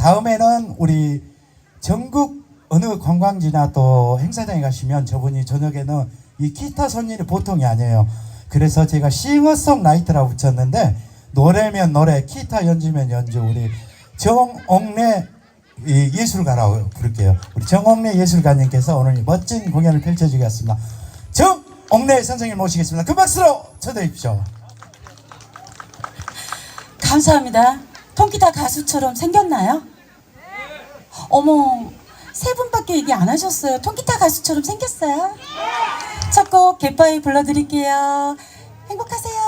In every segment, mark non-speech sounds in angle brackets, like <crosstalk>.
다음에는 우리 전국 어느 관광지나 또 행사장에 가시면 저분이 저녁에는 이 기타 손님이 보통이 아니에요. 그래서 제가 싱어송라이트라고 붙였는데 노래면 노래, 기타 연주면 연주 우리 정옥래 이 예술가라고 부를게요. 우리 정옥래 예술가님께서 오늘 멋진 공연을 펼쳐주겠습니다. 정옥래 선생님 모시겠습니다. 그 박수로 초대해 주십시오. 감사합니다. 통기타 가수처럼 생겼나요? 어머, 세 분밖에 얘기 안 하셨어요. 통기타 가수처럼 생겼어요? 첫곡 갯바위 불러드릴게요. 행복하세요.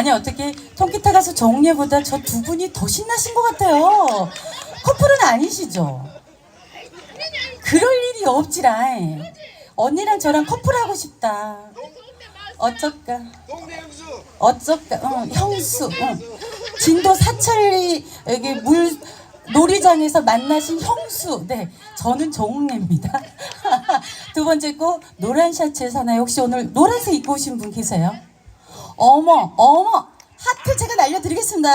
아니 어떻게 통기타 가수 정예보다 저 두 분이 더 신나신 것 같아요. 커플은 아니시죠? 그럴 일이 없지라 언니랑 저랑 커플하고 싶다. 어쩔까? 어쩔까? 어, 형수. 어. 진도 사천리 여기 물 놀이장에서 만나신 형수. 네 저는 정웅래입니다. <laughs> 두 번째 곡 노란 셔츠에 사나요? 혹시 오늘 노란색 입고 오신 분 계세요? 어머 어머 하트 제가 날려드리겠습니다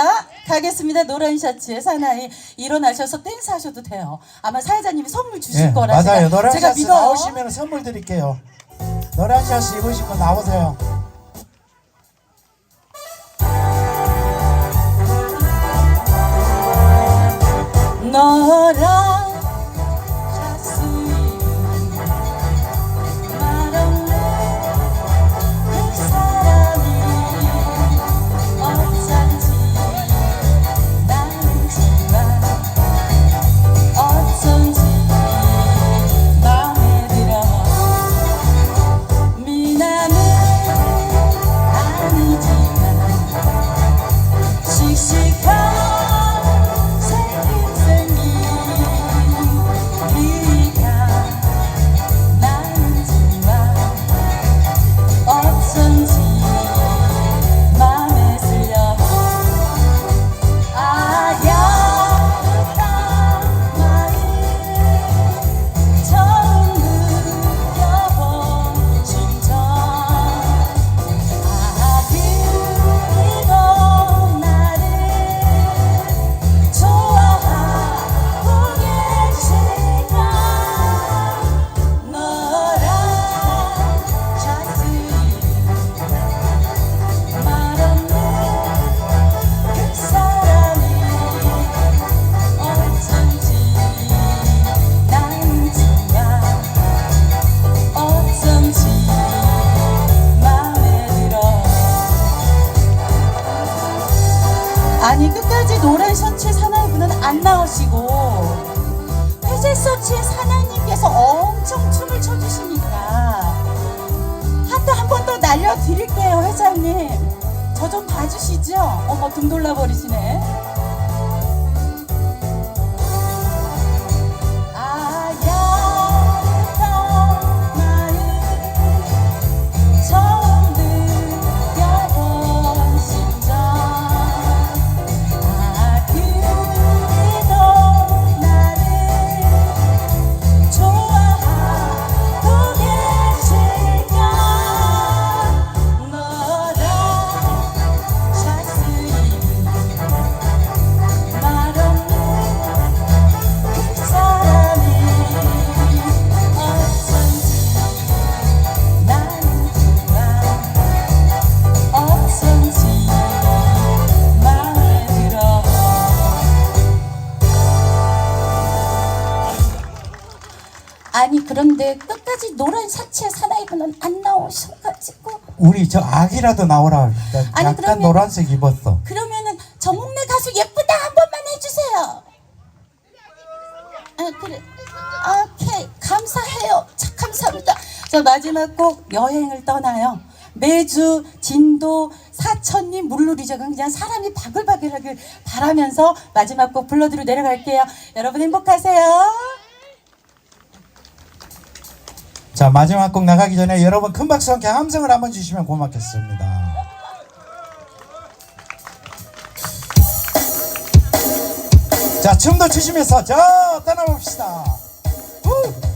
가겠습니다 노란 셔츠에 사나이 일어나셔서 댄스 하셔도 돼요 아마 사회자님이 선물 주실 예, 거라 맞아요. 제가, 노란 제가 셔츠 믿어요 나오시면 선물 드릴게요. 노란 셔츠 입으시고 나오세요. 노란 셔츠 사나이분은 안 나오시고 회색 셔츠의 사나이님께서 엄청 춤을 춰주시니까 하트 한 번 더 날려드릴게요 회장님. 저 좀 봐주시죠? 어머 등 돌라버리시네 아니 그런데 끝까지 노란 셔츠의 사나이분은 안 나오셔가지고 우리 저 아기라도 나오라. 아니, 약간 그러면- 노란색 입었어. 그러면은 저 목내 가수 예쁘다 한 번만 해주세요. 아 그래. 오케이 감사해요. 참 감사합니다. 자 마지막 곡 여행을 떠나요. 매주 진도 사천리 물놀이죠. 그냥 사람이 바글바글하길 바라면서 마지막 곡 불러드리고 내려갈게요. 여러분 행복하세요. 자 마지막 곡 나가기 전에 여러분 큰 박수 함께 함성을 한번 주시면 고맙겠습니다. 자 춤도 추시면서 저 떠나봅시다. 후!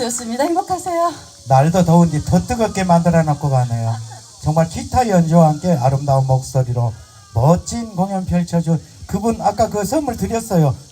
가수였습니다. 행복하세요. 날도 더운데 더 뜨겁게 만들어 놓고 가네요. 정말 기타 연주와 함께 아름다운 목소리로 멋진 공연 펼쳐준 그분 아까 그 선물 드렸어요.